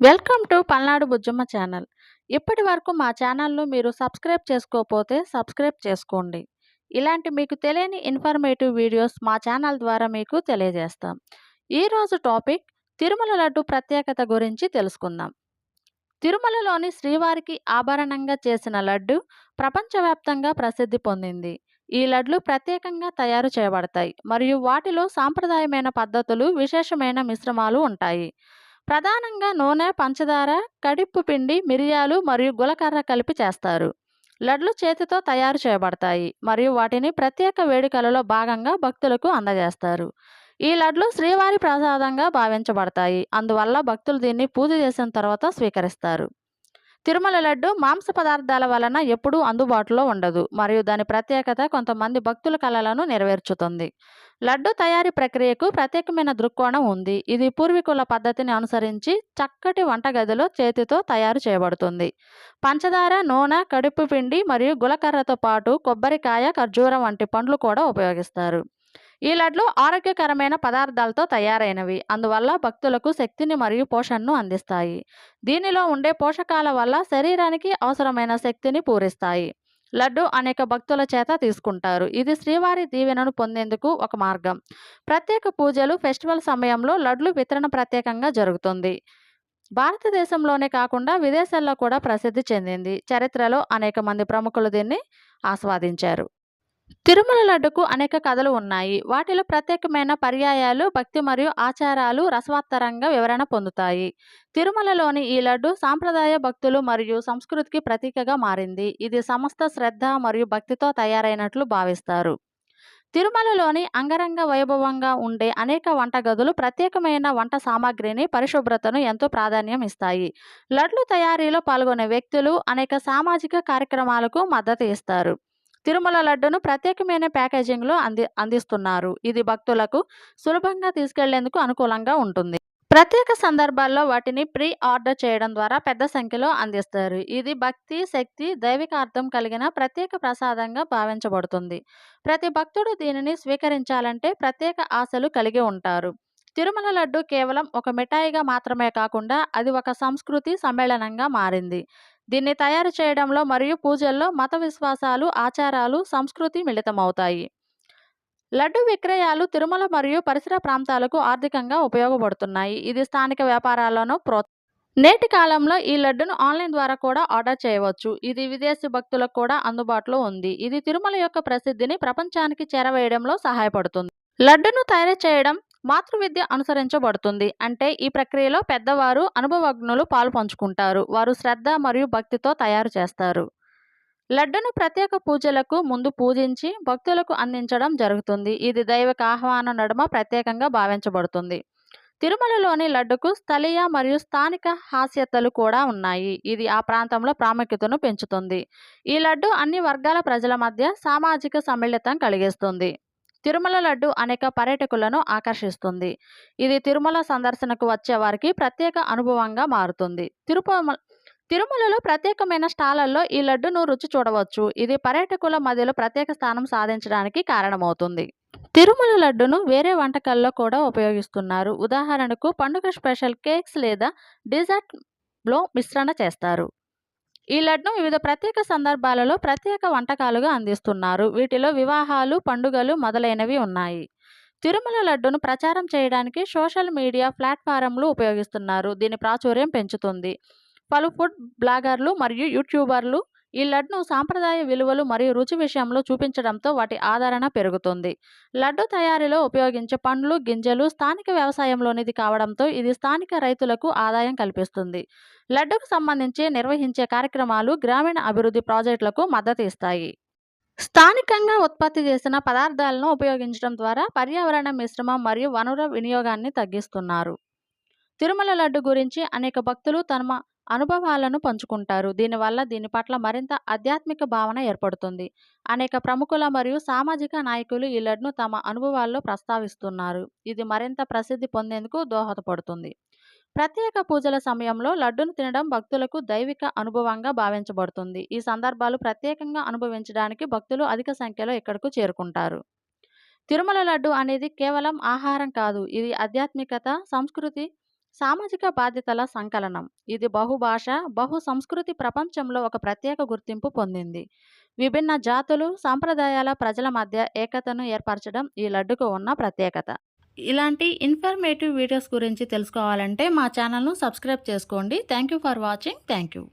Welcome to Palnadu Bujjamma channel. ఇప్పటి వరకు మా ఛానల్ను మీరు సబ్స్క్రైబ్ చేసుకోకపోతే సబ్స్క్రైబ్ చేసుకోండి. ఇలాంటి మీకు తెలియని ఇన్ఫర్మేటివ్ వీడియోస్ మా ఛానల్ ద్వారా మీకు తెలియజేస్తాం. ఈరోజు టాపిక్ తిరుమల లడ్డు ప్రత్యేకత గురించి తెలుసుకుందాం. తిరుమలలోని శ్రీవారికి ఆభరణంగా చేసిన లడ్డు ప్రపంచవ్యాప్తంగా ప్రసిద్ధి పొందింది. ఈ లడ్లు ప్రత్యేకంగా తయారు చేయబడతాయి. మరియు వాటిలో సాంప్రదాయమైన పద్ధతులు విశేషమైన మిశ్రమాలు ఉంటాయి. ప్రధానంగా నూనె పంచదార కడిప్పు పిండి మిరియాలు మరియు గులకర్ర కలిపి చేస్తారు. లడ్లు చేతితో తయారు చేయబడతాయి మరియు వాటిని ప్రత్యేక వేడుకలలో భాగంగా భక్తులకు అందజేస్తారు. ఈ లడ్లు శ్రీవారి ప్రసాదంగా భావించబడతాయి. అందువల్ల భక్తులు దీన్ని పూజ చేసిన తర్వాత స్వీకరిస్తారు. తిరుమల లడ్డు మాంస పదార్థాల వలన ఎప్పుడూ అందుబాటులో ఉండదు మరియు దాని ప్రత్యేకత కొంతమంది భక్తుల కళలను నెరవేర్చుతుంది. లడ్డు తయారీ ప్రక్రియకు ప్రత్యేకమైన దృక్కోణం ఉంది. ఇది పూర్వీకుల పద్ధతిని అనుసరించి చక్కటి వంటగదిలో చేతితో తయారు చేయబడుతుంది. పంచదార నూనె కడుపు పిండి మరియు గులకర్రతో పాటు కొబ్బరికాయ ఖర్జూరం వంటి పండ్లు కూడా ఉపయోగిస్తారు. ఈ లడ్లు ఆరోగ్యకరమైన పదార్థాలతో తయారైనవి. అందువల్ల భక్తులకు శక్తిని మరియు పోషణను అందిస్తాయి. దీనిలో ఉండే పోషకాల వల్ల శరీరానికి అవసరమైన శక్తిని పూరిస్తాయి. లడ్డు అనేక భక్తుల చేత తీసుకుంటారు. ఇది శ్రీవారి దీవెనను పొందేందుకు ఒక మార్గం. ప్రత్యేక పూజలు ఫెస్టివల్ సమయంలో లడ్లు వితరణ ప్రత్యేకంగా జరుగుతుంది. భారతదేశంలోనే కాకుండా విదేశాల్లో కూడా ప్రసిద్ధి చెందింది. చరిత్రలో అనేక మంది ప్రముఖులు దీన్ని ఆస్వాదించారు. తిరుమల లడ్డుకు అనేక కథలు ఉన్నాయి. వాటిలో ప్రత్యేకమైన పర్యాయాలు భక్తి మరియు ఆచారాలు రసవత్తరంగా వివరణ పొందుతాయి. తిరుమలలోని ఈ లడ్డు సాంప్రదాయ భక్తులు మరియు సంస్కృతికి ప్రతీకగా మారింది. ఇది సమస్త శ్రద్ధ మరియు భక్తితో తయారైనట్లు భావిస్తారు. తిరుమలలోని అంగరంగ వైభవంగా ఉండే అనేక వంటగదులు ప్రత్యేకమైన వంట సామాగ్రిని పరిశుభ్రతను ఎంతో ప్రాధాన్యం ఇస్తాయి. లడ్లు తయారీలో పాల్గొనే వ్యక్తులు అనేక సామాజిక కార్యక్రమాలకు మద్దతు ఇస్తారు. తిరుమల లడ్డును ప్రత్యేకమైన ప్యాకేజింగ్లో అంది అందిస్తున్నారు. ఇది భక్తులకు సులభంగా తీసుకెళ్ళేందుకు అనుకూలంగా ఉంటుంది. ప్రత్యేక సందర్భాల్లో వాటిని ప్రీ ఆర్డర్ చేయడం ద్వారా పెద్ద సంఖ్యలో అందిస్తారు. ఇది భక్తి శక్తి దైవికార్థం కలిగిన ప్రత్యేక ప్రసాదంగా భావించబడుతుంది. ప్రతి భక్తుడు దీనిని స్వీకరించాలంటే ప్రత్యేక ఆశలు కలిగి ఉంటారు. తిరుమల లడ్డు కేవలం ఒక మిఠాయిగా మాత్రమే కాకుండా అది ఒక సంస్కృతి సమ్మేళనంగా మారింది. దీన్ని తయారు చేయడంలో మరియు పూజల్లో మత విశ్వాసాలు ఆచారాలు సంస్కృతి మిళితమవుతాయి. లడ్డు విక్రయాలు తిరుమల మరియు పరిసర ప్రాంతాలకు ఆర్థికంగా ఉపయోగపడుతున్నాయి. ఇది స్థానిక వ్యాపారాలను ప్రో నేటి కాలంలో ఈ లడ్డును ఆన్లైన్ ద్వారా కూడా ఆర్డర్ చేయవచ్చు. ఇది విదేశీ భక్తులకు కూడా అందుబాటులో ఉంది. ఇది తిరుమల యొక్క ప్రసిద్ధిని ప్రపంచానికి చేరవేయడంలో సహాయపడుతుంది. లడ్డును తయారు చేయడం మాతృవిద్య అనుసరించబడుతుంది. అంటే ఈ ప్రక్రియలో పెద్దవారు అనుభవజ్ఞులు పాలు పంచుకుంటారు. వారు శ్రద్ధ మరియు భక్తితో తయారు చేస్తారు. లడ్డును ప్రత్యేక పూజలకు ముందు పూజించి భక్తులకు అందించడం జరుగుతుంది. ఇది దైవిక ఆహ్వాన నడుమ ప్రత్యేకంగా భావించబడుతుంది. తిరుమలలోని లడ్డుకు స్థలీయ మరియు స్థానిక హాస్యతలు కూడా ఉన్నాయి. ఇది ఆ ప్రాంతంలో ప్రాముఖ్యతను పెంచుతుంది. ఈ లడ్డు అన్ని వర్గాల ప్రజల మధ్య సామాజిక సమ్మిళితం కలిగిస్తుంది. తిరుమల లడ్డు అనేక పర్యాటకులను ఆకర్షిస్తుంది. ఇది తిరుమల సందర్శనకు వచ్చే వారికి ప్రత్యేక అనుభవంగా మారుతుంది. తిరుప తిరుమలలో ప్రత్యేకమైన స్టాలల్లో ఈ లడ్డును రుచి చూడవచ్చు. ఇది పర్యాటకుల మధ్యలో ప్రత్యేక స్థానం సాధించడానికి కారణమవుతుంది. తిరుమల లడ్డును వేరే వంటకాల్లో కూడా ఉపయోగిస్తున్నారు. ఉదాహరణకు పండుగ స్పెషల్ కేక్స్ లేదా డిజర్ట్లో మిశ్రణ చేస్తారు. ఈ లడ్డు వివిధ ప్రత్యేక సందర్భాలలో ప్రత్యేక వంటకాలుగా అందిస్తున్నారు. వీటిలో వివాహాలు పండుగలు మొదలైనవి ఉన్నాయి. తిరుమల లడ్డును ప్రచారం చేయడానికి సోషల్ మీడియా ప్లాట్ఫారంలు ఉపయోగిస్తున్నారు. దీని ప్రాచుర్యం పెంచుతుంది. పలు ఫుడ్ బ్లాగర్లు మరియు యూట్యూబర్లు ఈ లడ్డును సాంప్రదాయ విలువలు మరియు రుచి విషయంలో చూపించడంతో వాటి ఆదరణ పెరుగుతుంది. లడ్డు తయారీలో ఉపయోగించే పండ్లు గింజలు స్థానిక వ్యవసాయంలోనిది కావడంతో ఇది స్థానిక రైతులకు ఆదాయం కల్పిస్తుంది. లడ్డుకు సంబంధించి నిర్వహించే కార్యక్రమాలు గ్రామీణ అభివృద్ధి ప్రాజెక్టులకు మద్దతు ఇస్తాయి. స్థానికంగా ఉత్పత్తి చేసిన పదార్థాలను ఉపయోగించడం ద్వారా పర్యావరణ మిశ్రమం మరియు వనరుల వినియోగాన్ని తగ్గిస్తున్నారు. తిరుమల లడ్డు గురించి అనేక భక్తులు తమ అనుభవాలను పంచుకుంటారు. దీనివల్ల దీని పట్ల మరింత ఆధ్యాత్మిక భావన ఏర్పడుతుంది. అనేక ప్రముఖుల మరియు సామాజిక నాయకులు ఈ లడ్డును తమ అనుభవాల్లో ప్రస్తావిస్తున్నారు. ఇది మరింత ప్రసిద్ధి పొందేందుకు దోహదపడుతుంది. ప్రత్యేక పూజల సమయంలో లడ్డును తినడం భక్తులకు దైవిక అనుభవంగా భావించబడుతుంది. ఈ సందర్భాలు ప్రత్యేకంగా అనుభవించడానికి భక్తులు అధిక సంఖ్యలో ఇక్కడకు చేరుకుంటారు. తిరుమల లడ్డు అనేది కేవలం ఆహారం కాదు. ఇది ఆధ్యాత్మికత సంస్కృతి సామాజిక బాధ్యతల సంకలనం. ఇది బహుభాష బహు సంస్కృతి ప్రపంచంలో ఒక ప్రత్యేక గుర్తింపు పొందింది. విభిన్న జాతులు సాంప్రదాయాల ప్రజల మధ్య ఏకతను ఏర్పరచడం ఈ లడ్డుకు ఉన్న ప్రత్యేకత. ఇలాంటి ఇన్ఫర్మేటివ్ వీడియోస్ గురించి తెలుసుకోవాలంటే మా ఛానల్ను సబ్స్క్రైబ్ చేసుకోండి. Thank you for watching. Thank you